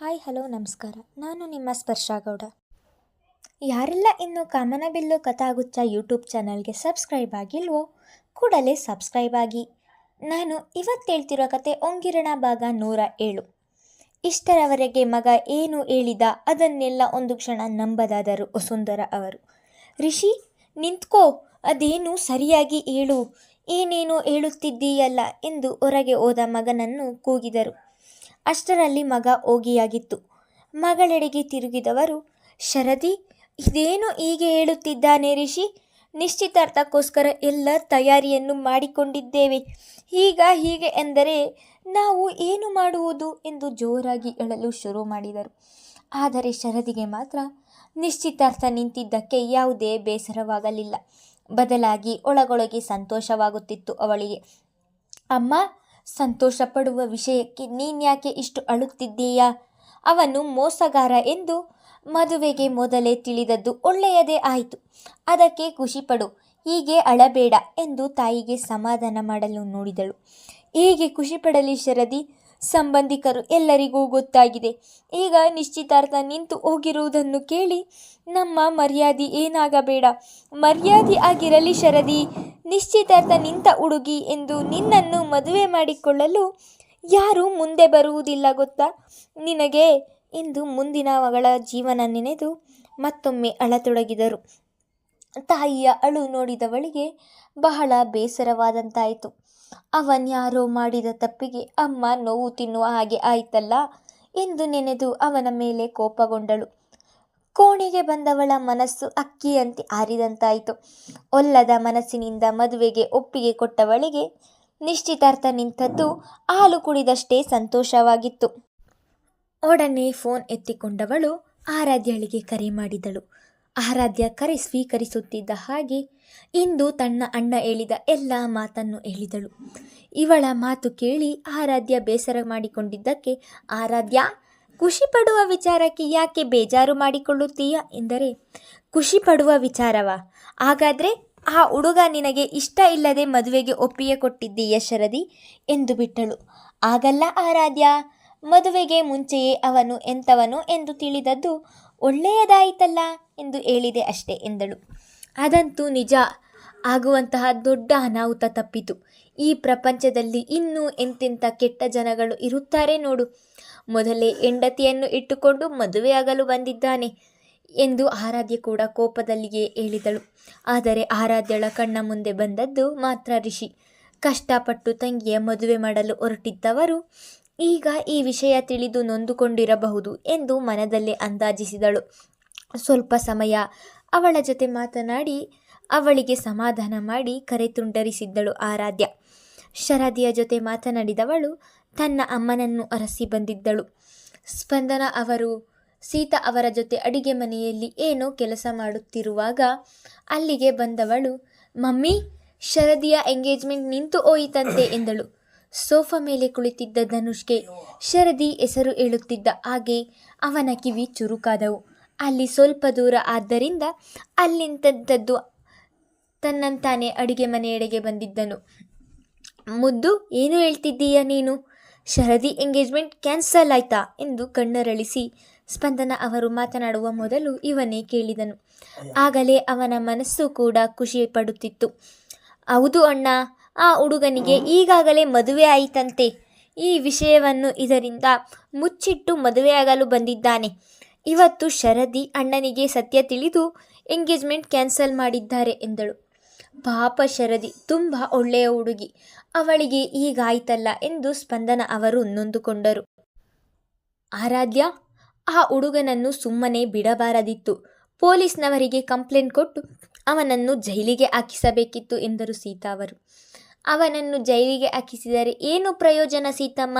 Hi, hello, ನಮಸ್ಕಾರ. ನಾನು ನಿಮ್ಮ ಸ್ಪರ್ಶ ಗೌಡ ಯಾರೆಲ್ಲ ಇನ್ನು ಕಾಮನಬಿಲ್ಲು ಕಥಾಗುಚ್ಚ ಯೂಟ್ಯೂಬ್ ಚಾನಲ್ಗೆ ಸಬ್ಸ್ಕ್ರೈಬ್ ಆಗಿಲ್ವೋ, ಕೂಡಲೇ ಸಬ್ಸ್ಕ್ರೈಬ್ ಆಗಿ. ನಾನು ಇವತ್ತು ಹೇಳ್ತಿರೋ ಕತೆ ಒಂಗಿರಣ ಭಾಗ ನೂರ ಏಳು. ಇಷ್ಟರವರೆಗೆ ಮಗ ಏನು ಹೇಳಿದ ಅದನ್ನೆಲ್ಲ ಒಂದು ಕ್ಷಣ ನಂಬದಾದರು ವಸುಂಧರ ಅವರು. ರಿಷಿ, ನಿಂತ್ಕೋ, ಅದೇನು ಸರಿಯಾಗಿ ಹೇಳು, ಏನೇನು ಹೇಳುತ್ತಿದ್ದೀಯಲ್ಲ ಎಂದು ಹೊರಗೆ ಹೋದ ಮಗನನ್ನು ಕೂಗಿದರು. ಅಷ್ಟರಲ್ಲಿ ಮಗ ಹೋಗಿಯಾಗಿತ್ತು. ಮಗಳೆಡೆಗೆ ತಿರುಗಿದವರು, ಶರದಿ, ಇದೇನು ಹೀಗೆ ಹೇಳುತ್ತಿದ್ದಾನೆ ರಿಷಿ? ನಿಶ್ಚಿತಾರ್ಥಕ್ಕೋಸ್ಕರ ಎಲ್ಲ ತಯಾರಿಯನ್ನು ಮಾಡಿಕೊಂಡಿದ್ದೇವೆ. ಈಗ ಹೀಗೆ ಎಂದರೆ ನಾವು ಏನು ಮಾಡುವುದು? ಎಂದು ಜೋರಾಗಿ ಹೇಳಲು ಶುರು ಮಾಡಿದರು. ಆದರೆ ಶರದಿಗೆ ಮಾತ್ರ ನಿಶ್ಚಿತಾರ್ಥ ನಿಂತಿದ್ದಕ್ಕೆ ಯಾವುದೇ ಬೇಸರವಾಗಲಿಲ್ಲ. ಬದಲಾಗಿ ಒಳಗೊಳಗೆ ಸಂತೋಷವಾಗುತ್ತಿತ್ತು ಅವಳಿಗೆ. ಅಮ್ಮ ಸಂತೋಷ ಪಡುವ ವಿಷಯಕ್ಕೆ ನೀನ್ಯಾಕೆ ಇಷ್ಟು ಅಳುತ್ತಿದ್ದೀಯಾ? ಅವನು ಮೋಸಗಾರ ಎಂದು ಮದುವೆಗೆ ಮೊದಲೇ ತಿಳಿದದ್ದು ಒಳ್ಳೆಯದೇ ಆಯಿತು. ಅದಕ್ಕೆ ಖುಷಿಪಡು, ಹೀಗೆ ಅಳಬೇಡ ಎಂದು ತಾಯಿಗೆ ಸಮಾಧಾನ ಮಾಡಲು ನೋಡಿದಳು. ಹೀಗೆ ಖುಷಿಪಡಲಿ ಶರದಿ ಸಂಬಂಧಿಕರು ಎಲ್ಲರಿಗೂ ಗೊತ್ತಾಗಿದೆ. ಈಗ ನಿಶ್ಚಿತಾರ್ಥ ನಿಂತು ಹೋಗಿರುವುದನ್ನು ಕೇಳಿ ನಮ್ಮ ಮರ್ಯಾದೆ ಏನಾಗಬೇಡ. ಮರ್ಯಾದೆ ಆಗಿರಲಿ ಶರದಿ, ನಿಶ್ಚಿತಾರ್ಥ ನಿಂತ ಹುಡುಗಿ ಎಂದು ನಿನ್ನನ್ನು ಮದುವೆ ಮಾಡಿಕೊಳ್ಳಲು ಯಾರೂ ಮುಂದೆ ಬರುವುದಿಲ್ಲ ಗೊತ್ತಾ? ನಿನಗೆ ಇಂದು ಮುಂದಿನ ಮಗಳ ಜೀವನ ನೆನೆದು ಮತ್ತೊಮ್ಮೆ ಅಳತೊಡಗಿದರು. ತಾಯಿಯ ಅಳು ನೋಡಿದವಳಿಗೆ ಬಹಳ ಬೇಸರವಾದಂತಾಯಿತು. ಅವನ್ಯಾರೋ ಮಾಡಿದ ತಪ್ಪಿಗೆ ಅಮ್ಮ ನೋವು ತಿನ್ನುವ ಹಾಗೆ ಆಯ್ತಲ್ಲ ಎಂದು ನೆನೆದು ಅವನ ಮೇಲೆ ಕೋಪಗೊಂಡಳು. ಕೋಣೆಗೆ ಬಂದವಳ ಮನಸ್ಸು ಅಕ್ಕಿಯಂತೆ ಆರಿದಂತಾಯಿತು. ಒಲ್ಲದ ಮನಸ್ಸಿನಿಂದ ಮದುವೆಗೆ ಒಪ್ಪಿಗೆ ಕೊಟ್ಟವಳಿಗೆ ನಿಶ್ಚಿತಾರ್ಥ ನಿಂತದ್ದು ಹಾಲು ಕುಡಿದಷ್ಟೇ ಸಂತೋಷವಾಗಿತ್ತು. ಒಡನೆ ಫೋನ್ ಎತ್ತಿಕೊಂಡವಳು ಆರಾಧ್ಯಳಿಗೆ ಕರೆ ಮಾಡಿದಳು. ಆರಾಧ್ಯ ಕರೆ ಸ್ವೀಕರಿಸುತ್ತಿದ್ದ ಹಾಗೆ ಇಂದು ತನ್ನ ಅಣ್ಣ ಹೇಳಿದ ಎಲ್ಲ ಮಾತನ್ನು ಹೇಳಿದಳು. ಇವಳ ಮಾತು ಕೇಳಿ ಆರಾಧ್ಯ ಬೇಸರ ಮಾಡಿಕೊಂಡಿದ್ದಕ್ಕೆ, ಆರಾಧ್ಯ, ಖುಷಿ ಪಡುವ ವಿಚಾರಕ್ಕೆ ಯಾಕೆ ಬೇಜಾರು ಮಾಡಿಕೊಳ್ಳುತ್ತೀಯ? ಎಂದರೆ, ಖುಷಿ ಪಡುವ ವಿಚಾರವ? ಹಾಗಾದರೆ ಆ ಹುಡುಗ ನಿನಗೆ ಇಷ್ಟ ಇಲ್ಲದೆ ಮದುವೆಗೆ ಒಪ್ಪಿಗೆ ಕೊಟ್ಟಿದ್ದೀಯ ಶರದಿ? ಎಂದು ಬಿಟ್ಟಳು. ಆಗಲ್ಲ ಆರಾಧ್ಯ, ಮದುವೆಗೆ ಮುಂಚೆಯೇ ಅವನು ಎಂಥವನು? ಎಂದು ತಿಳಿದದ್ದು ಒಳ್ಳೆಯದಾಯಿತಲ್ಲ ಎಂದು ಹೇಳಿದೆ ಅಷ್ಟೇ ಎಂದಳು. ಅದಂತೂ ನಿಜ. ಆಗುವಂತಹ ದೊಡ್ಡ ಅನಾಹುತ ತಪ್ಪಿತು. ಈ ಪ್ರಪಂಚದಲ್ಲಿ ಇನ್ನೂ ಎಂತೆಂಥ ಕೆಟ್ಟ ಜನಗಳು ಇರುತ್ತಾರೆ ನೋಡು. ಮೊದಲೇ ಹೆಂಡತಿಯನ್ನು ಇಟ್ಟುಕೊಂಡು ಮದುವೆಯಾಗಲು ಬಂದಿದ್ದಾನೆ ಎಂದು ಆರಾಧ್ಯ ಕೂಡ ಕೋಪದಲ್ಲಿಯೇ ಹೇಳಿದಳು. ಆದರೆ ಆರಾಧ್ಯಳ ಕಣ್ಣ ಮುಂದೆ ಬಂದದ್ದು ಮಾತ್ರ ಋಷಿ ಕಷ್ಟಪಟ್ಟು ತಂಗಿಯ ಮದುವೆ ಮಾಡಲು ಹೊರಟಿದ್ದವರು ಈಗ ಈ ವಿಷಯ ತಿಳಿದು ನೊಂದುಕೊಂಡಿರಬಹುದು ಎಂದು ಮನದಲ್ಲೇ ಅಂದಾಜಿಸಿದಳು. ಸ್ವಲ್ಪ ಸಮಯ ಅವಳ ಜೊತೆ ಮಾತನಾಡಿ ಅವಳಿಗೆ ಸಮಾಧಾನ ಮಾಡಿ ಕರೆ ತುಂಡರಿಸಿದ್ದಳು ಆರಾಧ್ಯ. ಶರದಿಯ ಜೊತೆ ಮಾತನಾಡಿದವಳು ತನ್ನ ಅಮ್ಮನನ್ನು ಅರಸಿ ಬಂದಿದ್ದಳು. ಸ್ಪಂದನ ಅವರು ಸೀತಾ ಅವರ ಜೊತೆ ಅಡಿಗೆ ಮನೆಯಲ್ಲಿ ಏನೋ ಕೆಲಸ ಮಾಡುತ್ತಿರುವಾಗ ಅಲ್ಲಿಗೆ ಬಂದವಳು, ಮಮ್ಮಿ, ಶರದಿಯ ಎಂಗೇಜ್ಮೆಂಟ್ ನಿಂತು ಹೋಯಿತಂತೆ ಎಂದಳು. ಸೋಫಾ ಮೇಲೆ ಕುಳಿತಿದ್ದ ಧನುಷ್ಗೆ ಶರದಿ ಹೆಸರು ಹೇಳುತ್ತಿದ್ದ ಹಾಗೆ ಅವನ ಕಿವಿ ಚುರುಕಾದವು. ಅಲ್ಲಿ ಸ್ವಲ್ಪ ದೂರ ಆದ್ದರಿಂದ ಅಲ್ಲಿಂತದ್ದು ತನ್ನಂತಾನೆ ಅಡಿಗೆ ಮನೆಯೆಡೆಗೆ ಬಂದಿದ್ದನು. ಮುದ್ದು, ಏನು ಹೇಳ್ತಿದ್ದೀಯ ನೀನು? ಶರದಿ ಎಂಗೇಜ್ಮೆಂಟ್ ಕ್ಯಾನ್ಸಲ್ ಆಯ್ತಾ ಎಂದು ಕಣ್ಣರಳಿಸಿ ಸ್ಪಂದನ ಅವರು ಮಾತನಾಡುವ ಮೊದಲು ಇವನೇ ಕೇಳಿದನು. ಆಗಲೇ ಅವನ ಮನಸ್ಸು ಕೂಡ ಖುಷಿ ಪಡುತ್ತಿತ್ತು. ಹೌದು ಅಣ್ಣ ಆ ಹುಡುಗನಿಗೆ ಈಗಾಗಲೇ ಮದುವೆ ಆಯಿತಂತೆ. ಈ ವಿಷಯವನ್ನು ಇದರಿಂದ ಮುಚ್ಚಿಟ್ಟು ಮದುವೆಯಾಗಲು ಬಂದಿದ್ದಾನೆ. ಇವತ್ತು ಶರದಿ ಅಣ್ಣನಿಗೆ ಸತ್ಯ ತಿಳಿದು ಎಂಗೇಜ್ಮೆಂಟ್ ಕ್ಯಾನ್ಸಲ್ ಮಾಡಿದ್ದಾರೆ ಎಂದಳು. ಪಾಪ ಶರದಿ, ತುಂಬ ಒಳ್ಳೆಯ ಹುಡುಗಿ. ಅವಳಿಗೆ ಈಗಾಯ್ತಲ್ಲ ಎಂದು ಸ್ಪಂದನ ಅವರು ನೊಂದುಕೊಂಡರು. ಆರಾಧ್ಯ, ಆ ಹುಡುಗನನ್ನು ಸುಮ್ಮನೆ ಬಿಡಬಾರದಿತ್ತು. ಪೊಲೀಸ್ನವರಿಗೆ ಕಂಪ್ಲೇಂಟ್ ಕೊಟ್ಟು ಅವನನ್ನು ಜೈಲಿಗೆ ಹಾಕಿಸಬೇಕಿತ್ತು ಎಂದರು ಸೀತಾ ಅವರು. ಅವನನ್ನು ಜೈಲಿಗೆ ಹಾಕಿಸಿದರೆ ಏನು ಪ್ರಯೋಜನ ಸೀತಮ್ಮ?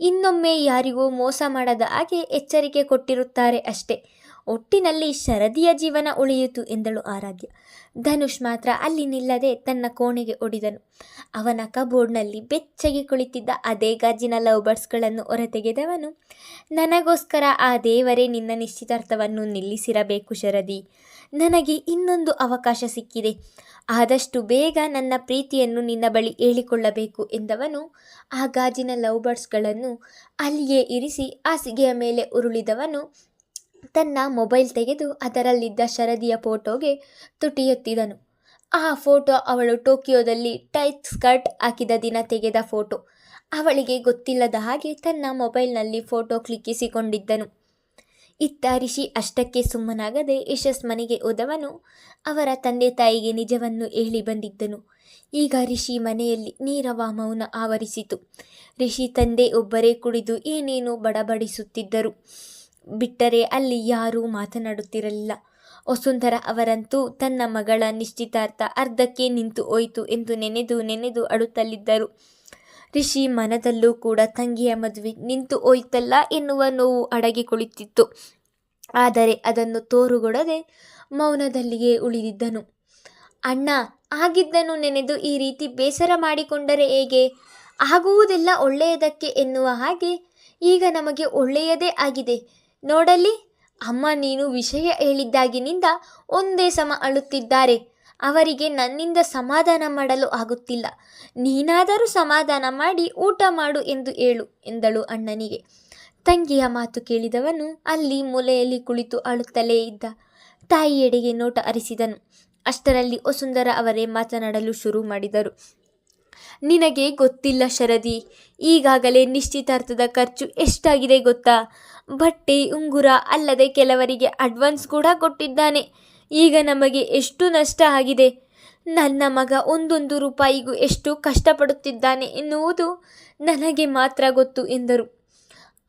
ಇನ್ನೊಮ್ಮೆ ಯಾರಿಗೂ ಮೋಸ ಮಾಡದ ಹಾಗೆ ಎಚ್ಚರಿಕೆ ಕೊಟ್ಟಿರುತ್ತಾರೆ ಅಷ್ಟೇ. ಒಟ್ಟಿನಲ್ಲಿ ಶರದಿಯ ಜೀವನ ಉಳಿಯಿತು ಎಂದಳು ಆರಾಧ್ಯ. ಧನುಷ್ ಮಾತ್ರ ಅಲ್ಲಿ ನಿಲ್ಲದೆ ತನ್ನ ಕೋಣೆಗೆ ಒಡಿದನು ಅವನ ಕಬೋರ್ಡ್ನಲ್ಲಿ ಬೆಚ್ಚಗೆ ಕುಳಿತಿದ್ದ ಅದೇ ಗಾಜಿನ ಲವ್ ಬರ್ಡ್ಸ್ಗಳನ್ನು ಹೊರತೆಗೆದವನು, ನನಗೋಸ್ಕರ ಆ ದೇವರೇ ನಿನ್ನ ನಿಶ್ಚಿತಾರ್ಥವನ್ನು ನಿಲ್ಲಿಸಿರಬೇಕು ಶರದಿ. ನನಗೆ ಇನ್ನೊಂದು ಅವಕಾಶ ಸಿಕ್ಕಿದೆ. ಆದಷ್ಟು ಬೇಗ ನನ್ನ ಪ್ರೀತಿಯನ್ನು ನಿನ್ನ ಬಳಿ ಹೇಳಿಕೊಳ್ಳಬೇಕು ಎಂದವನು, ಆ ಗಾಜಿನ ಲವ್ ಬರ್ಡ್ಸ್ಗಳನ್ನು ಅಲ್ಲಿಯೇ ಇರಿಸಿ ಹಾಸಿಗೆಯ ಮೇಲೆ ಉರುಳಿದವನು ತನ್ನ ಮೊಬೈಲ್ ತೆಗೆದು ಅದರಲ್ಲಿದ್ದ ಶರದಿಯ ಫೋಟೋಗೆ ತುಟಿಯೊತ್ತಿದನು ಆ ಫೋಟೋ ಅವಳು ಟೋಕಿಯೋದಲ್ಲಿ ಟೈಟ್ ಸ್ಕರ್ಟ್ ಹಾಕಿದ ದಿನ ತೆಗೆದ ಫೋಟೋ. ಅವಳಿಗೆ ಗೊತ್ತಿಲ್ಲದ ಹಾಗೆ ತನ್ನ ಮೊಬೈಲ್ನಲ್ಲಿ ಫೋಟೋ ಕ್ಲಿಕ್ಕಿಸಿಕೊಂಡಿದ್ದನು. ಇತ್ತ ರಿಷಿ ಅಷ್ಟಕ್ಕೆ ಸುಮ್ಮನಾಗದೆ ಯಶಸ್ ಮನೆಗೆ ಹೋದವನು ಅವರ ತಂದೆ ತಾಯಿಗೆ ನಿಜವನ್ನು ಹೇಳಿ ಬಂದಿದ್ದನು. ಈಗ ರಿಷಿ ಮನೆಯಲ್ಲಿ ನೀರವ ಮೌನ ಆವರಿಸಿತು. ರಿಷಿ ತಂದೆ ಒಬ್ಬರೇ ಕುಡಿದು ಏನೇನೋ ಬಡಬಡಿಸುತ್ತಿದ್ದರು. ಬಿಟ್ಟರೆ ಅಲ್ಲಿ ಯಾರೂ ಮಾತನಾಡುತ್ತಿರಲಿಲ್ಲ. ವಸುಂಧರ ಅವರಂತೂ ತನ್ನ ಮಗಳ ನಿಶ್ಚಿತಾರ್ಥ ಅರ್ಧಕ್ಕೆ ನಿಂತು ಹೋಯಿತು ಎಂದು ನೆನೆದು ನೆನೆದು ಅಳುತ್ತಲಿದ್ದರು. ರಿಷಿ ಮನದಲ್ಲೂ ಕೂಡ ತಂಗಿಯ ಮದುವೆ ನಿಂತು ಹೋಯ್ತಲ್ಲ ಎನ್ನುವ ನೋವು ಅಡಗಿ ಕುಳಿತಿತ್ತು ಆದರೆ ಅದನ್ನು ತೋರುಗೊಡದೆ ಮೌನದಲ್ಲಿಯೇ ಉಳಿದಿದ್ದನು. ಅಣ್ಣ, ಆಗಿದ್ದನ್ನು ನೆನೆದು ಈ ರೀತಿ ಬೇಸರ ಮಾಡಿಕೊಂಡರೆ ಹೇಗೆ? ಆಗುವುದೆಲ್ಲ ಒಳ್ಳೆಯದಕ್ಕೆ ಎನ್ನುವ ಹಾಗೆ ಈಗ ನಮಗೆ ಒಳ್ಳೆಯದೇ ಆಗಿದೆ. ನೋಡಲಿ, ಅಮ್ಮ ನೀನು ವಿಷಯ ಹೇಳಿದ್ದಾಗಿನಿಂದ ಒಂದೇ ಸಮ ಅಳುತ್ತಿದ್ದಾರೆ. ಅವರಿಗೆ ನನ್ನಿಂದ ಸಮಾಧಾನ ಮಾಡಲು ಆಗುತ್ತಿಲ್ಲ. ನೀನಾದರೂ ಸಮಾಧಾನ ಮಾಡಿ ಊಟ ಮಾಡು ಎಂದು ಹೇಳು ಎಂದಳು ಅಣ್ಣನಿಗೆ. ತಂಗಿಯ ಮಾತು ಕೇಳಿದವನು ಅಲ್ಲಿ ಮೂಲೆಯಲ್ಲಿ ಕುಳಿತು ಅಳುತ್ತಲೇ ಇದ್ದ. ತಾಯಿಯೆಡೆಗೆ ನೋಟ ಅರಿಸಿದನು. ಅಷ್ಟರಲ್ಲಿ ವಸುಂಧರ ಅವರೇ ಮಾತನಾಡಲು ಶುರು ಮಾಡಿದರು. ನಿನಗೆ ಗೊತ್ತಿಲ್ಲ ಶರದಿ, ಈಗಾಗಲೇ ನಿಶ್ಚಿತಾರ್ಥದ ಖರ್ಚು ಎಷ್ಟಾಗಿದೆ ಗೊತ್ತಾ? ಬಟ್ಟೆ, ಉಂಗುರ ಅಲ್ಲದೆ ಕೆಲವರಿಗೆ ಅಡ್ವಾನ್ಸ್ ಕೂಡ ಕೊಟ್ಟಿದ್ದಾನೆ. ಈಗ ನಮಗೆ ಎಷ್ಟು ನಷ್ಟ ಆಗಿದೆ? ನನ್ನ ಮಗ ಒಂದೊಂದು ರೂಪಾಯಿಗೂ ಎಷ್ಟು ಕಷ್ಟಪಡುತ್ತಿದ್ದಾನೆ ಎನ್ನುವುದು ನನಗೆ ಮಾತ್ರ ಗೊತ್ತು ಎಂದರು.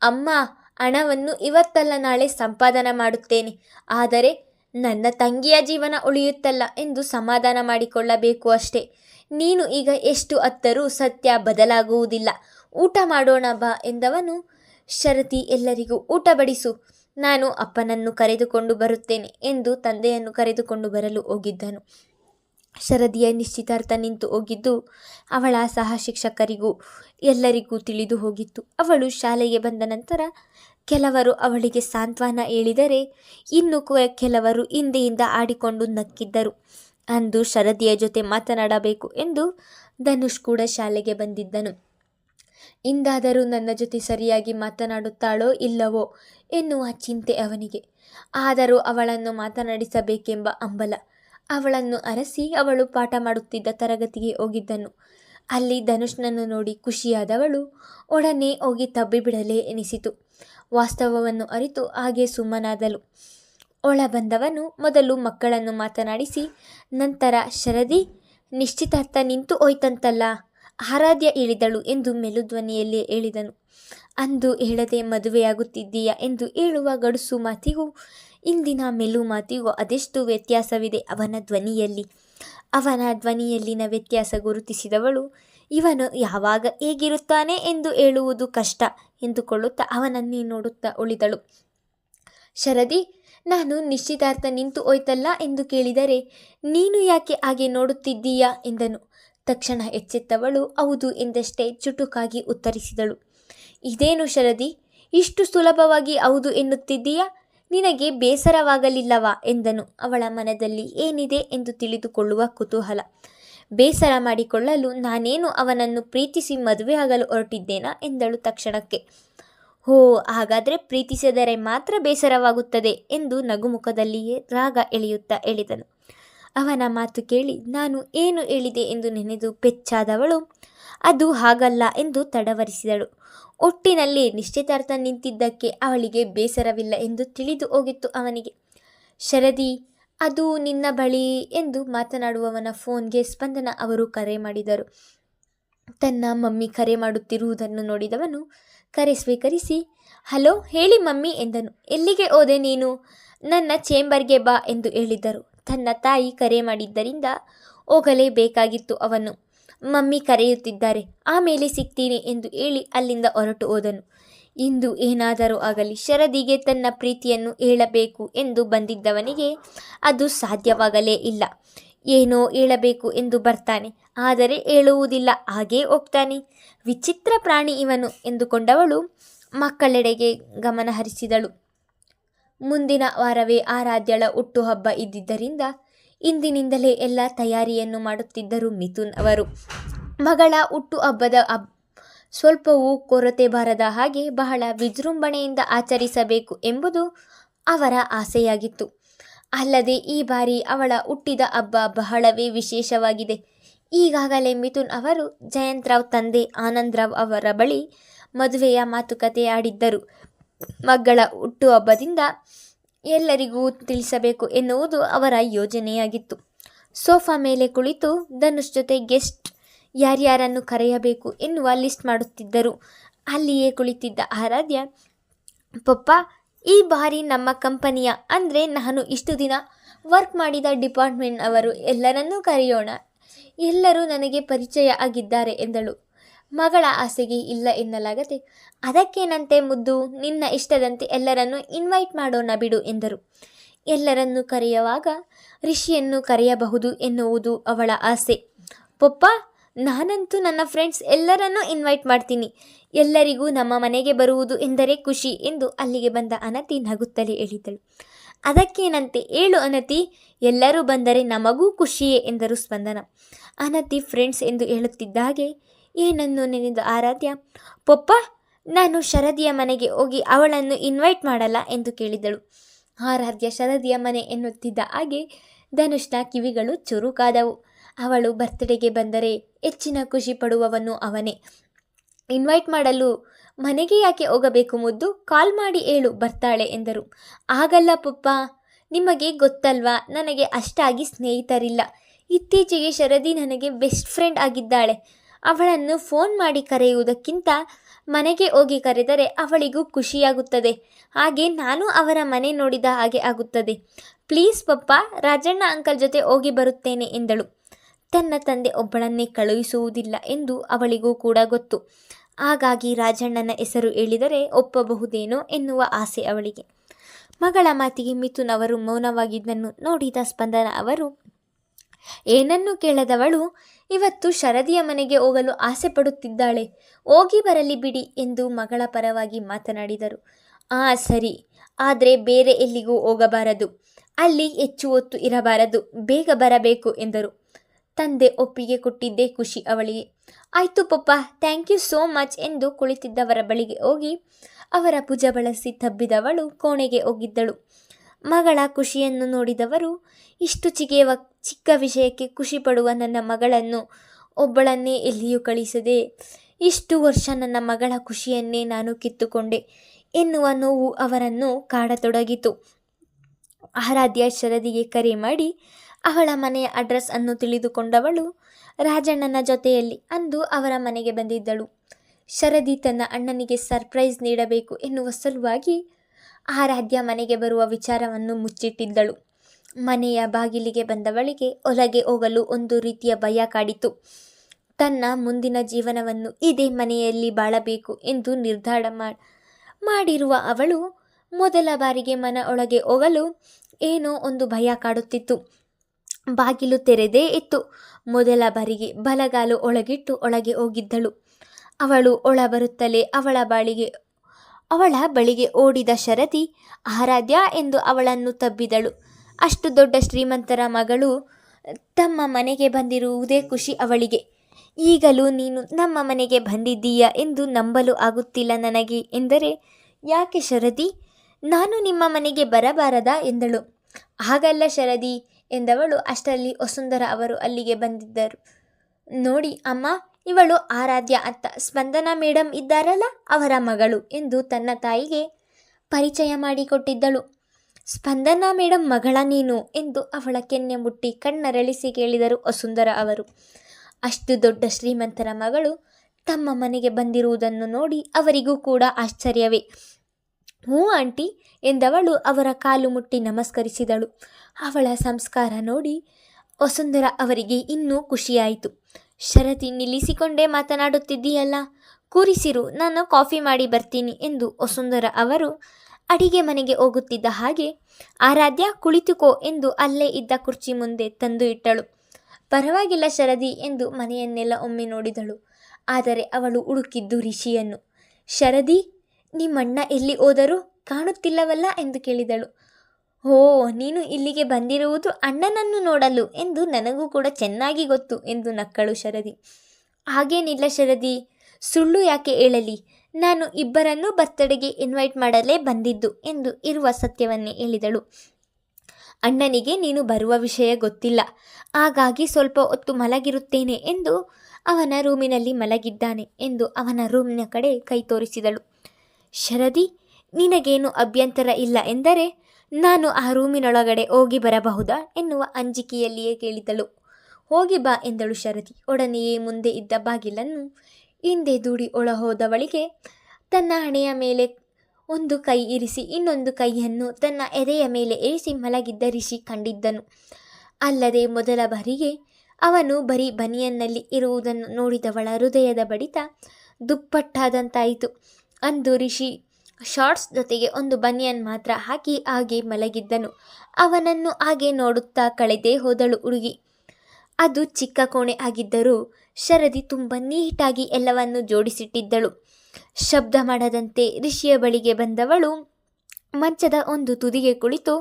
ಅಮ್ಮ, ಹಣವನ್ನು ಇವತ್ತಲ್ಲ ನಾಳೆ ಸಂಪಾದನೆ ಮಾಡುತ್ತೇನೆ. ಆದರೆ ನನ್ನ ತಂಗಿಯ ಜೀವನ ಉಳಿಯುತ್ತಲ್ಲ ಎಂದು ಸಮಾಧಾನ ಮಾಡಿಕೊಳ್ಳಬೇಕು ಅಷ್ಟೇ. ನೀನು ಈಗ ಎಷ್ಟು ಅತ್ತರೂ ಸತ್ಯ ಬದಲಾಗುವುದಿಲ್ಲ. ಊಟ ಮಾಡೋಣ ಬಾ ಎಂದವನು, ಶರತಿ, ಎಲ್ಲರಿಗೂ ಊಟ ಬಡಿಸು. ನಾನು ಅಪ್ಪನನ್ನು ಕರೆದುಕೊಂಡು ಬರುತ್ತೇನೆ ಎಂದು ತಂದೆಯನ್ನು ಕರೆದುಕೊಂಡು ಬರಲು ಹೋಗಿದ್ದನು. ಶರದಿಯ ನಿಶ್ಚಿತಾರ್ಥ ನಿಂತು ಹೋಗಿದ್ದು, ಅವಳ ಸಹ ಶಿಕ್ಷಕರಿಗೂ ಎಲ್ಲರಿಗೂ ತಿಳಿದು ಹೋಗಿತ್ತು. ಅವಳು ಶಾಲೆಗೆ ಬಂದ ನಂತರ ಕೆಲವರು ಅವಳಿಗೆ ಸಾಂತ್ವನ ಹೇಳಿದರೆ, ಇನ್ನು ಕೆಲವರು ಹಿಂದೆಯಿಂದ ಆಡಿಕೊಂಡು ನಕ್ಕಿದ್ದರು. ಅಂದು ಶರದಿಯ ಜೊತೆ ಮಾತನಾಡಬೇಕು ಎಂದು ಧನುಷ್ ಕೂಡ ಶಾಲೆಗೆ ಬಂದಿದ್ದನು. ಇಂದಾದರೂ ನನ್ನ ಜೊತೆ ಸರಿಯಾಗಿ ಮಾತನಾಡುತ್ತಾಳೋ ಇಲ್ಲವೋ ಎನ್ನುವ ಚಿಂತೆ ಅವನಿಗೆ. ಆದರೂ ಅವಳನ್ನು ಮಾತನಾಡಿಸಬೇಕೆಂಬ ಅಂಬಲ. ಅವಳನ್ನು ಅರಸಿ ಅವಳು ಪಾಠ ಮಾಡುತ್ತಿದ್ದ ತರಗತಿಗೆ ಹೋಗಿದ್ದನು. ಅಲ್ಲಿ ಧನುಷ್ನನ್ನು ನೋಡಿ ಖುಷಿಯಾದವಳು ಒಡನೆ ಹೋಗಿ ತಬ್ಬಿಬಿಡಲೇ ಎನಿಸಿತು. ವಾಸ್ತವವನ್ನು ಅರಿತು ಹಾಗೆ ಸುಮ್ಮನಾದಳು. ಒಳ ಬಂದವನು ಮೊದಲು ಮಕ್ಕಳನ್ನು ಮಾತನಾಡಿಸಿ, ನಂತರ ಶರದಿ, ನಿಶ್ಚಿತಾರ್ಥ ನಿಂತು ಹೋಯ್ತಂತಲ್ಲ, ಆರಾಧ್ಯ ಹೇಳಿದಳು ಎಂದು ಮೆಲುಧ್ವನಿಯಲ್ಲಿ ಹೇಳಿದನು. ಅಂದು ಹೇಳದೆ ಮದುವೆಯಾಗುತ್ತಿದ್ದೀಯಾ ಎಂದು ಹೇಳುವ ಗಡುಸು ಮಾತಿಗೂ, ಇಂದಿನ ಮೆಲು ಮಾತಿಗೂ ಅದೆಷ್ಟು ವ್ಯತ್ಯಾಸವಿದೆ ಅವನ ಧ್ವನಿಯಲ್ಲಿ. ಅವನ ಧ್ವನಿಯಲ್ಲಿನ ವ್ಯತ್ಯಾಸ ಗುರುತಿಸಿದವಳು, ಇವನು ಯಾವಾಗ ಹೇಗಿರುತ್ತಾನೆ ಎಂದು ಹೇಳುವುದು ಕಷ್ಟ ಎಂದುಕೊಳ್ಳುತ್ತಾ ಅವನನ್ನೇ ನೋಡುತ್ತಾ ಉಳಿದಳು. ಶರದಿ ನಾನು ನಿಶ್ಚಿತಾರ್ಥ ನಿಂತು ಹೋಯ್ತಲ್ಲ ಎಂದು ಕೇಳಿದರೆ, ನೀನು ಯಾಕೆ ಹಾಗೆ ನೋಡುತ್ತಿದ್ದೀಯಾ ಎಂದನು. ತಕ್ಷಣ ಎಚ್ಚೆತ್ತವಳು ಹೌದು ಎಂದಷ್ಟೇ ಚುಟುಕಾಗಿ ಉತ್ತರಿಸಿದಳು. ಇದೇನು ಶರದಿ, ಇಷ್ಟು ಸುಲಭವಾಗಿ ಹೌದು ಎನ್ನುತ್ತಿದ್ದೀಯಾ? ನಿನಗೆ ಬೇಸರವಾಗಲಿಲ್ಲವಾ ಎಂದನು. ಅವಳ ಮನದಲ್ಲಿ ಏನಿದೆ ಎಂದು ತಿಳಿದುಕೊಳ್ಳುವ ಕುತೂಹಲ. ಬೇಸರ ಮಾಡಿಕೊಳ್ಳಲು ನಾನೇನು ಅವನನ್ನು ಪ್ರೀತಿಸಿ ಮದುವೆಯಾಗಲು ಹೊರಟಿದ್ದೇನಾ ಎಂದಳು ತಕ್ಷಣಕ್ಕೆ. ಹೋ, ಹಾಗಾದರೆ ಪ್ರೀತಿಸಿದರೆ ಮಾತ್ರ ಬೇಸರವಾಗುತ್ತದೆ ಎಂದು ನಗುಮುಖದಲ್ಲಿಯೇ ರಾಗ ಎಳೆಯುತ್ತಾ ಹೇಳಿದನು. ಅವನ ಮಾತು ಕೇಳಿ, ನಾನು ಏನು ಹೇಳಿದೆ ಎಂದು ನೆನೆದು ಪೆಚ್ಚಾದವಳು ಅದು ಹಾಗಲ್ಲ ಎಂದು ತಡವರಿಸಿದಳು. ಒಟ್ಟಿನಲ್ಲಿ ನಿಶ್ಚಿತಾರ್ಥ ನಿಂತಿದ್ದಕ್ಕೆ ಅವಳಿಗೆ ಬೇಸರವಿಲ್ಲ ಎಂದು ತಿಳಿದು ಹೋಗಿತ್ತು ಅವನಿಗೆ. ಶರದಿ, ಅದು ನಿನ್ನ ಬಳಿ ಎಂದು ಮಾತನಾಡುವವನ ಫೋನ್ಗೆ ಸ್ಪಂದನ ಅವರು ಕರೆ ಮಾಡಿದರು. ತನ್ನ ಮಮ್ಮಿ ಕರೆ ಮಾಡುತ್ತಿರುವುದನ್ನು ನೋಡಿದವನು ಕರೆ ಸ್ವೀಕರಿಸಿ, ಹಲೋ, ಹೇಳಿ ಮಮ್ಮಿ, ಎಂದನು. ಎಲ್ಲಿಗೆ ಹೋದೆ ನೀನು? ನನ್ನ ಚೇಂಬರ್ಗೆ ಬಾ, ಎಂದು ಹೇಳಿದ್ದರು ತನ್ನ ತಾಯಿ ಕರೆ ಮಾಡಿದ್ದರಿಂದ ಹೋಗಲೇಬೇಕಾಗಿತ್ತು ಅವನು. ಮಮ್ಮಿ ಕರೆಯುತ್ತಿದ್ದಾರೆ ಆಮೇಲೆ ಸಿಗ್ತೀನಿ, ಎಂದು ಹೇಳಿ ಅಲ್ಲಿಂದ ಹೊರಟು ಹೋದನು. ಇಂದು ಏನಾದರೂ ಆಗಲಿ, ಶರದಿಗೆ ತನ್ನ ಪ್ರೀತಿಯನ್ನು ಹೇಳಬೇಕು, ಎಂದು ಬಂದಿದ್ದವನಿಗೆ ಅದು ಸಾಧ್ಯವಾಗಲೇ ಇಲ್ಲ. ಏನೋ ಹೇಳಬೇಕು ಎಂದು ಬರ್ತಾನೆ. ಆದರೆ ಹೇಳುವುದಿಲ್ಲ, ಹಾಗೇ ಹೋಗ್ತಾನೆ. ವಿಚಿತ್ರ ಪ್ರಾಣಿ ಇವನು ಎಂದುಕೊಂಡವಳು ಮಕ್ಕಳೆಡೆಗೆ ಗಮನ ಹರಿಸಿದಳು. ಮುಂದಿನ ವಾರವೇ ಆರಾಧ್ಯಳ ಹುಟ್ಟುಹಬ್ಬ ಇದ್ದಿದ್ದರಿಂದ ಇಂದಿನಿಂದಲೇ ಎಲ್ಲ ತಯಾರಿಯನ್ನು ಮಾಡುತ್ತಿದ್ದರು ಮಿಥುನ್ ಅವರು. ಮಗಳ ಹುಟ್ಟುಹಬ್ಬದ ಹಬ್ ಸ್ವಲ್ಪವೂ ಕೊರತೆ ಬಾರದ ಹಾಗೆ ಬಹಳ ವಿಜೃಂಭಣೆಯಿಂದ ಆಚರಿಸಬೇಕು ಎಂಬುದು ಅವರ ಆಸೆಯಾಗಿತ್ತು. ಅಲ್ಲದೆ ಈ ಬಾರಿ ಅವಳ ಹುಟ್ಟಿದ ಹಬ್ಬ ಬಹಳವೇ ವಿಶೇಷವಾಗಿದೆ. ಈಗಾಗಲೇ ಮಿಥುನ್ ಅವರು, ಜಯಂತ್ ರಾವ್ ತಂದೆ ಆನಂದ್ ರಾವ್ ಅವರ ಬಳಿ ಮದುವೆಯ ಮಾತುಕತೆ ಆಡಿದ್ದರು. ಮಗಳ ಹುಟ್ಟುಹಬ್ಬದಿಂದ ಎಲ್ಲರಿಗೂ ತಿಳಿಸಬೇಕು ಎನ್ನುವುದು ಅವರ ಯೋಜನೆಯಾಗಿತ್ತು. ಸೋಫಾ ಮೇಲೆ ಕುಳಿತು ಧನುಷ್ ಜೊತೆ ಗೆಸ್ಟ್ ಯಾರ್ಯಾರನ್ನು ಕರೆಯಬೇಕು ಎನ್ನುವ ಲಿಸ್ಟ್ ಮಾಡುತ್ತಿದ್ದರು. ಅಲ್ಲಿಯೇ ಕುಳಿತಿದ್ದ ಆರಾಧ್ಯ, ಪಪ್ಪ ಈ ಬಾರಿ ನಮ್ಮ ಕಂಪನಿಯ, ಅಂದರೆ ನಾನು ಇಷ್ಟು ದಿನ ವರ್ಕ್ ಮಾಡಿದ ಡಿಪಾರ್ಟ್ಮೆಂಟ್ ಅವರು ಎಲ್ಲರನ್ನೂ ಕರೆಯೋಣ. ಎಲ್ಲರೂ ನನಗೆ ಪರಿಚಯ ಆಗಿದ್ದಾರೆ ಎಂದಳು. ಮಗಳ ಆಸೆಗೆ ಇಲ್ಲ ಎನ್ನಲಾಗದೆ, ಅದಕ್ಕೇನಂತೆ ಮುದ್ದು, ನಿನ್ನ ಇಷ್ಟದಂತೆ ಎಲ್ಲರನ್ನು ಇನ್ವೈಟ್ ಮಾಡೋಣ ಬಿಡು ಎಂದರು. ಎಲ್ಲರನ್ನು ಕರೆಯುವಾಗ ರಿಷಿಯನ್ನು ಕರೆಯಬಹುದು ಎನ್ನುವುದು ಅವಳ ಆಸೆ. ಪಪ್ಪ ನಾನಂತೂ ನನ್ನ ಫ್ರೆಂಡ್ಸ್ ಎಲ್ಲರನ್ನೂ ಇನ್ವೈಟ್ ಮಾಡ್ತೀನಿ. ಎಲ್ಲರಿಗೂ ನಮ್ಮ ಮನೆಗೆ ಬರುವುದು ಎಂದರೆ ಖುಷಿ ಎಂದು ಅಲ್ಲಿಗೆ ಬಂದ ಅನತಿ ನಗುತ್ತಲೇ ಹೇಳಿದಳು. ಅದಕ್ಕೇನಂತೆ ಏಳು ಅನತಿ, ಎಲ್ಲರೂ ಬಂದರೆ ನಮಗೂ ಖುಷಿಯೇ ಎಂದರು ಸ್ಪಂದನ. ಅನತಿ ಫ್ರೆಂಡ್ಸ್ ಎಂದು ಹೇಳುತ್ತಿದ್ದ ಹಾಗೆ ಏನನ್ನು ನೆನೆದ ಆರಾಧ್ಯ? ಪಪ್ಪ, ನಾನು ಶರದಿಯ ಮನೆಗೆ ಹೋಗಿ ಅವಳನ್ನು ಇನ್ವೈಟ್ ಮಾಡಲ್ಲ ಎಂದು ಕೇಳಿದಳು. ಆರಾಧ್ಯ ಶರದಿಯ ಮನೆ ಎನ್ನುತ್ತಿದ್ದ ಹಾಗೆ ಧನುಷ್ನ ಕಿವಿಗಳು ಚುರುಕಾದವು. ಅವಳು ಬರ್ತ್ಡೇಗೆ ಬಂದರೆ ಹೆಚ್ಚಿನ ಖುಷಿ ಪಡುವವನು ಅವನೇ. ಇನ್ವೈಟ್ ಮಾಡಲು ಮನೆಗೆ ಯಾಕೆ ಹೋಗಬೇಕು ಮುದ್ದು? ಕಾಲ್ ಮಾಡಿ ಹೇಳು, ಬರ್ತಾಳೆ ಎಂದರು. ಆಗಲ್ಲ ಪಪ್ಪ, ನಿಮಗೆ ಗೊತ್ತಲ್ವಾ? ನನಗೆ ಅಷ್ಟಾಗಿ ಸ್ನೇಹಿತರಿಲ್ಲ. ಇತ್ತೀಚೆಗೆ ಶರದಿ ನನಗೆ ಬೆಸ್ಟ್ ಫ್ರೆಂಡ್ ಆಗಿದ್ದಾಳೆ. ಅವಳನ್ನು ಫೋನ್ ಮಾಡಿ ಕರೆಯುವುದಕ್ಕಿಂತ ಮನೆಗೆ ಹೋಗಿ ಕರೆದರೆ ಅವಳಿಗೂ ಖುಷಿಯಾಗುತ್ತದೆ. ಹಾಗೆ ನಾನು ಅವರ ಮನೆ ನೋಡಿದ ಹಾಗೆ ಆಗುತ್ತದೆ. ಪ್ಲೀಸ್ ಪಪ್ಪ, ರಾಜಣ್ಣ ಅಂಕಲ್ ಜೊತೆ ಹೋಗಿ ಬರುತ್ತೇನೆ ಎಂದಳು. ತನ್ನ ತಂದೆ ಒಬ್ಬಳನ್ನೇ ಕಳುಹಿಸುವುದಿಲ್ಲ ಎಂದು ಅವಳಿಗೂ ಕೂಡ ಗೊತ್ತು. ಹಾಗಾಗಿ ರಾಜಣ್ಣನ ಹೆಸರು ಹೇಳಿದರೆ ಒಪ್ಪಬಹುದೇನೋ ಎನ್ನುವ ಆಸೆ ಅವಳಿಗೆ. ಮಗಳ ಮಾತಿಗೆ ಮಿಥುನ್ ಅವರು ಮೌನವಾಗಿದ್ದನ್ನು ನೋಡಿದ ಸ್ಪಂದನ ಅವರು, ಏನನ್ನು ಕೇಳದವಳು? ಇವತ್ತು ಶರದಿಯ ಮನೆಗೆ ಹೋಗಲು ಆಸೆ ಪಡುತ್ತಿದ್ದಾಳೆ. ಹೋಗಿ ಬರಲಿ ಬಿಡಿ ಎಂದು ಮಗಳ ಪರವಾಗಿ ಮಾತನಾಡಿದರು. ಆ, ಸರಿ. ಆದರೆ ಬೇರೆ ಎಲ್ಲಿಗೂ ಹೋಗಬಾರದು. ಅಲ್ಲಿ ಹೆಚ್ಚು ಹೊತ್ತು ಇರಬಾರದು. ಬೇಗ ಬರಬೇಕು ಎಂದರು. ತಂದೆ ಒಪ್ಪಿಗೆ ಕೊಟ್ಟಿದ್ದೇ ಖುಷಿ ಅವಳಿಗೆ. ಆಯಿತು ಪಪ್ಪ ಥ್ಯಾಂಕ್ ಯು ಸೋ ಮಚ್ ಎಂದು ಕುಳಿತಿದ್ದವರ ಬಳಿಗೆ ಹೋಗಿ ಅವರ ಭುಜ ಬಳಸಿ ತಬ್ಬಿದವಳು ಕೋಣೆಗೆ ಹೋಗಿದ್ದಳು. ಮಗಳ ಖುಷಿಯನ್ನು ನೋಡಿದವರು, ಇಷ್ಟು ಚಿಗೆವ ಚಿಕ್ಕ ವಿಷಯಕ್ಕೆ ಖುಷಿ ಪಡುವ ನನ್ನ ಮಗಳನ್ನು ಒಬ್ಬಳನ್ನೇ ಎಲ್ಲಿಯೂ ಕಳಿಸದೆ, ಇಷ್ಟು ವರ್ಷ ನನ್ನ ಮಗಳ ಖುಷಿಯನ್ನೇ ನಾನು ಕಿತ್ತುಕೊಂಡೆ ಎನ್ನುವ ನೋವು ಅವರನ್ನು ಕಾಡತೊಡಗಿತು. ಆರಾಧ್ಯ ಶರದಿಗೆ ಕರೆ ಮಾಡಿ ಅವಳ ಮನೆಯ ಅಡ್ರೆಸ್ ಅನ್ನು ತಿಳಿದುಕೊಂಡವಳು ರಾಜಣ್ಣನ ಜೊತೆಯಲ್ಲಿ ಅಂದು ಅವರ ಮನೆಗೆ ಬಂದಿದ್ದಳು. ಶರದಿ ತನ್ನ ಅಣ್ಣನಿಗೆ ಸರ್ಪ್ರೈಸ್ ನೀಡಬೇಕು ಎನ್ನುವ ಸಲುವಾಗಿ ಆರಾಧ್ಯ ಮನೆಗೆ ಬರುವ ವಿಚಾರವನ್ನು ಮುಚ್ಚಿಟ್ಟಿದ್ದಳು. ಮನೆಯ ಬಾಗಿಲಿಗೆ ಬಂದವಳಿಗೆ ಒಳಗೆ ಹೋಗಲು ಒಂದು ರೀತಿಯ ಭಯ ಕಾಡಿತು. ತನ್ನ ಮುಂದಿನ ಜೀವನವನ್ನು ಇದೇ ಮನೆಯಲ್ಲಿ ಬಾಳಬೇಕು ಎಂದು ನಿರ್ಧಾರ ಮಾಡಿರುವ ಅವಳು ಮೊದಲ ಬಾರಿಗೆ ಮನ ಒಳಗೆ ಹೋಗಲು ಏನೋ ಒಂದು ಭಯ ಕಾಡುತ್ತಿತ್ತು. ಬಾಗಿಲು ತೆರೆದೇ ಇತ್ತು. ಮೊದಲ ಬಾರಿಗೆ ಬಲಗಾಲು ಒಳಗಿಟ್ಟು ಒಳಗೆ ಹೋಗಿದ್ದಳು. ಅವಳು ಒಳ ಬರುತ್ತಲೇ ಅವಳ ಬಾಳಿಗೆ, ಅವಳ ಬಳಿಗೆ ಓಡಿದ ಶರತಿ ಆರಾಧ್ಯ ಎಂದು ಅವಳನ್ನು ತಬ್ಬಿದಳು. ಅಷ್ಟು ದೊಡ್ಡ ಶ್ರೀಮಂತರ ಮಗಳು ತಮ್ಮ ಮನೆಗೆ ಬಂದಿರುವುದೇ ಖುಷಿ ಅವಳಿಗೆ. ಈಗಲೂ ನೀನು ನಮ್ಮ ಮನೆಗೆ ಬಂದಿದ್ದೀಯಾ ಎಂದು ನಂಬಲು ಆಗುತ್ತಿಲ್ಲ ನನಗೆ ಎಂದರೆ, ಯಾಕೆ ಶರದಿ ನಾನು ನಿಮ್ಮ ಮನೆಗೆ ಬರಬಾರದಾ ಎಂದಳು. ಹಾಗಲ್ಲ ಶರದಿ ಎಂದವಳು ಅಷ್ಟರಲ್ಲಿ ವಸುಂಧರ ಅವರು ಅಲ್ಲಿಗೆ ಬಂದಿದ್ದರು. ನೋಡಿ ಅಮ್ಮ, ಇವಳು ಆರಾಧ್ಯ ಅತ್ತ. ಸ್ಪಂದನ ಮೇಡಮ್ ಇದ್ದಾರಲ್ಲ, ಅವರ ಮಗಳು ಎಂದು ತನ್ನ ತಾಯಿಗೆ ಪರಿಚಯ ಮಾಡಿಕೊಟ್ಟಿದ್ದಳು. ಸ್ಪಂದನ ಮೇಡಮ್ ಮಗಳ ನೀನು ಎಂದು ಅವಳ ಕೆನ್ನೆ ಮುಟ್ಟಿ ಕಣ್ಣರಳಿಸಿ ಕೇಳಿದರು ವಸುಂಧರ ಅವರು. ಅಷ್ಟು ದೊಡ್ಡ ಶ್ರೀಮಂತರ ಮಗಳು ತಮ್ಮ ಮನೆಗೆ ಬಂದಿರುವುದನ್ನು ನೋಡಿ ಅವರಿಗೂ ಕೂಡ ಆಶ್ಚರ್ಯವೇ. ಹ್ಞೂ ಆಂಟಿ ಎಂದವಳು ಅವರ ಕಾಲು ಮುಟ್ಟಿ ನಮಸ್ಕರಿಸಿದಳು. ಅವಳ ಸಂಸ್ಕಾರ ನೋಡಿ ವಸುಂಧರ ಅವರಿಗೆ ಇನ್ನೂ ಖುಷಿಯಾಯಿತು. ಶರತಿ, ನಿಲ್ಲಿಸಿಕೊಂಡೇ ಮಾತನಾಡುತ್ತಿದ್ದೀಯಲ್ಲ? ಕೂರಿಸಿರು, ನಾನು ಕಾಫಿ ಮಾಡಿ ಬರ್ತೀನಿ ಎಂದು ವಸುಂಧರ ಅವರು ಅಡಿಗೆ ಮನೆಗೆ ಹೋಗುತ್ತಿದ್ದ ಹಾಗೆ, ಆರಾಧ್ಯ ಕುಳಿತುಕೋ ಎಂದು ಅಲ್ಲೇ ಇದ್ದ ಕುರ್ಚಿ ಮುಂದೆ ತಂದು ಇಟ್ಟಳು. ಪರವಾಗಿಲ್ಲ ಶರದಿ ಎಂದು ಮನೆಯನ್ನೆಲ್ಲ ಒಮ್ಮೆ ನೋಡಿದಳು. ಆದರೆ ಅವಳು ಹುಡುಕಿದ್ದು ರಿಷಿಯನ್ನು. ಶರದಿ ನಿಮ್ಮಣ್ಣ ಎಲ್ಲಿ ಹೋದರೂ ಕಾಣುತ್ತಿಲ್ಲವಲ್ಲ ಎಂದು ಕೇಳಿದಳು. ಓ ನೀನು ಇಲ್ಲಿಗೆ ಬಂದಿರುವುದು ಅಣ್ಣನನ್ನು ನೋಡಲು ಎಂದು ನನಗೂ ಕೂಡ ಚೆನ್ನಾಗಿ ಗೊತ್ತು ಎಂದು ನಕ್ಕಳು ಶರದಿ. ಹಾಗೇನಿಲ್ಲ ಶರದಿ, ಸುಳ್ಳು ಯಾಕೆ ಹೇಳಲಿ? ನಾನು ಇಬ್ಬರನ್ನೂ ಬರ್ತಡೆಗೆ ಇನ್ವೈಟ್ ಮಾಡಲೇ ಬಂದಿದ್ದು ಎಂದು ಇರುವ ಸತ್ಯವನ್ನೇ ಹೇಳಿದಳು. ಅಣ್ಣನಿಗೆ ನೀನು ಬರುವ ವಿಷಯ ಗೊತ್ತಿಲ್ಲ. ಹಾಗಾಗಿ ಸ್ವಲ್ಪ ಹೊತ್ತು ಮಲಗಿರುತ್ತೇನೆ ಎಂದು ಅವನ ರೂಮಿನಲ್ಲಿ ಮಲಗಿದ್ದಾನೆ ಎಂದು ಅವನ ರೂಮಿನ ಕಡೆ ಕೈ ತೋರಿಸಿದಳು. ಶರದಿ, ನಿನಗೇನು ಅಭ್ಯಂತರ ಇಲ್ಲ ಎಂದರೆ ನಾನು ಆ ರೂಮಿನೊಳಗಡೆ ಹೋಗಿ ಬರಬಹುದಾ ಎನ್ನುವ ಅಂಜಿಕೆಯಲ್ಲಿಯೇ ಕೇಳಿದಳು. ಹೋಗಿ ಬಾ ಎಂದಳು ಶರದಿ. ಒಡನೆಯೇ ಮುಂದೆ ಇದ್ದ ಬಾಗಿಲನ್ನು ಹಿಂದೆ ದೂಡಿ ಒಳಹೋದವಳಿಗೆ ತನ್ನ ಹಣೆಯ ಮೇಲೆ ಒಂದು ಕೈ ಇರಿಸಿ ಇನ್ನೊಂದು ಕೈಯನ್ನು ತನ್ನ ಎದೆಯ ಮೇಲೆ ಇರಿಸಿ ಮಲಗಿದ್ದ ರಿಷಿ ಕಂಡಿದ್ದನು. ಅಲ್ಲದೆ ಮೊದಲ ಬಾರಿಗೆ ಅವನು ಬರೀ ಬನಿಯನ್ನಲ್ಲಿ ಇರುವುದನ್ನು ನೋಡಿದವಳ ಹೃದಯದ ಬಡಿತ ದುಪ್ಪಟ್ಟಾದಂತಾಯಿತು. ಅಂದು ರಿಷಿ ಶಾರ್ಟ್ಸ್ ಜೊತೆಗೆ ಒಂದು ಬನಿಯನ್ ಮಾತ್ರ ಹಾಕಿ ಹಾಗೆ ಮಲಗಿದ್ದನು. ಅವನನ್ನು ಹಾಗೆ ನೋಡುತ್ತಾ ಕಳೆದೇ ಹೋದಳು ಹುಡುಗಿ. ಅದು ಚಿಕ್ಕ ಕೋಣೆ ಆಗಿದ್ದರೂ ಶರದಿ ತುಂಬ ನೀಟಾಗಿ ಎಲ್ಲವನ್ನು ಜೋಡಿಸಿಟ್ಟಿದ್ದಳು. ಶಬ್ದ ಮಾಡದಂತೆ ರಿಷಿಯ ಬಳಿಗೆ ಬಂದವಳು ಮಂಚದ ಒಂದು ತುದಿಗೆ ಕುಳಿತು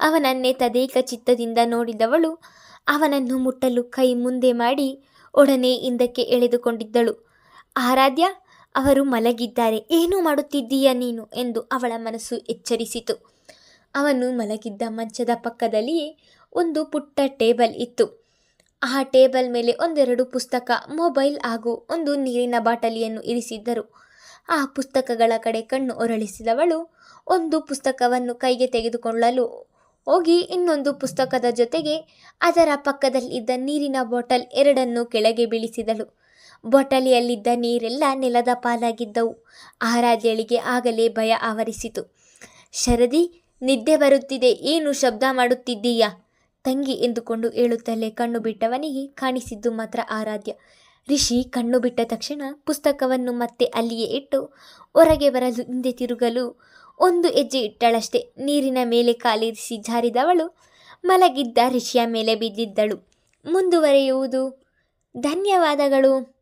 ಅವನನ್ನೇ ತದೇಕ ಚಿತ್ತದಿಂದ ನೋಡಿದವಳು ಅವನನ್ನು ಮುಟ್ಟಲು ಕೈ ಮುಂದೆ ಮಾಡಿ ಒಡನೆ ಹಿಂದಕ್ಕೆ ಎಳೆದುಕೊಂಡಿದ್ದಳು. ಆರಾಧ್ಯ ಅವರು ಮಲಗಿದ್ದಾರೆ. ಏನು ಮಾಡುತ್ತಿದ್ದೀಯ ನೀನು? ಎಂದು ಅವಳ ಮನಸ್ಸು ಎಚ್ಚರಿಸಿತು. ಅವನು ಮಲಗಿದ್ದ ಮಂಚದ ಪಕ್ಕದಲ್ಲಿಯೇ ಒಂದು ಪುಟ್ಟ ಟೇಬಲ್ ಇತ್ತು. ಆ ಟೇಬಲ್ ಮೇಲೆ ಒಂದೆರಡು ಪುಸ್ತಕ, ಮೊಬೈಲ್ ಹಾಗೂ ಒಂದು ನೀರಿನ ಬಾಟಲಿಯನ್ನು ಇರಿಸಿದ್ದರು. ಆ ಪುಸ್ತಕಗಳ ಕಡೆ ಕಣ್ಣು ಒರಳಿಸಿದವಳು ಒಂದು ಪುಸ್ತಕವನ್ನು ಕೈಗೆ ತೆಗೆದುಕೊಳ್ಳಲು ಹೋಗಿ ಇನ್ನೊಂದು ಪುಸ್ತಕದ ಜೊತೆಗೆ ಅದರ ಪಕ್ಕದಲ್ಲಿದ್ದ ನೀರಿನ ಬಾಟಲ್ ಎರಡನ್ನು ಕೆಳಗೆ ಬೀಳಿಸಿದಳು. ಬಾಟಲಿಯಲ್ಲಿದ್ದ ನೀರೆಲ್ಲ ನೆಲದ ಪಾಲಾಗಿದ್ದವು. ಆರಾಧ್ಯಳಿಗೆ ಆಗಲೇ ಭಯ ಆವರಿಸಿತು. ಶರದಿ, ನಿದ್ದೆ ಬರುತ್ತಿದೆ. ಏನು ಶಬ್ದ ಮಾಡುತ್ತಿದ್ದೀಯಾ? ತಂಗಿ ಎಂದುಕೊಂಡು ಹೇಳುತ್ತಲೇ ಕಣ್ಣು ಬಿಟ್ಟವನಿಗೆ ಕಾಣಿಸಿದ್ದು ಮಾತ್ರ ಆರಾಧ್ಯ. ರಿಷಿ ಕಣ್ಣು ಬಿಟ್ಟ ತಕ್ಷಣ ಪುಸ್ತಕವನ್ನು ಮತ್ತೆ ಅಲ್ಲಿಯೇ ಇಟ್ಟು ಹೊರಗೆ ಬರಲು ಹಿಂದೆ ತಿರುಗಲು ಒಂದು ಹೆಜ್ಜೆ ಇಟ್ಟಳಷ್ಟೇ. ನೀರಿನ ಮೇಲೆ ಕಾಲಿರಿಸಿ ಜಾರಿದವಳು ಮಲಗಿದ್ದ ರಿಷಿಯ ಮೇಲೆ ಬಿದ್ದಿದ್ದಳು. ಮುಂದುವರೆಯುವುದು ಧನ್ಯವಾದಗಳು.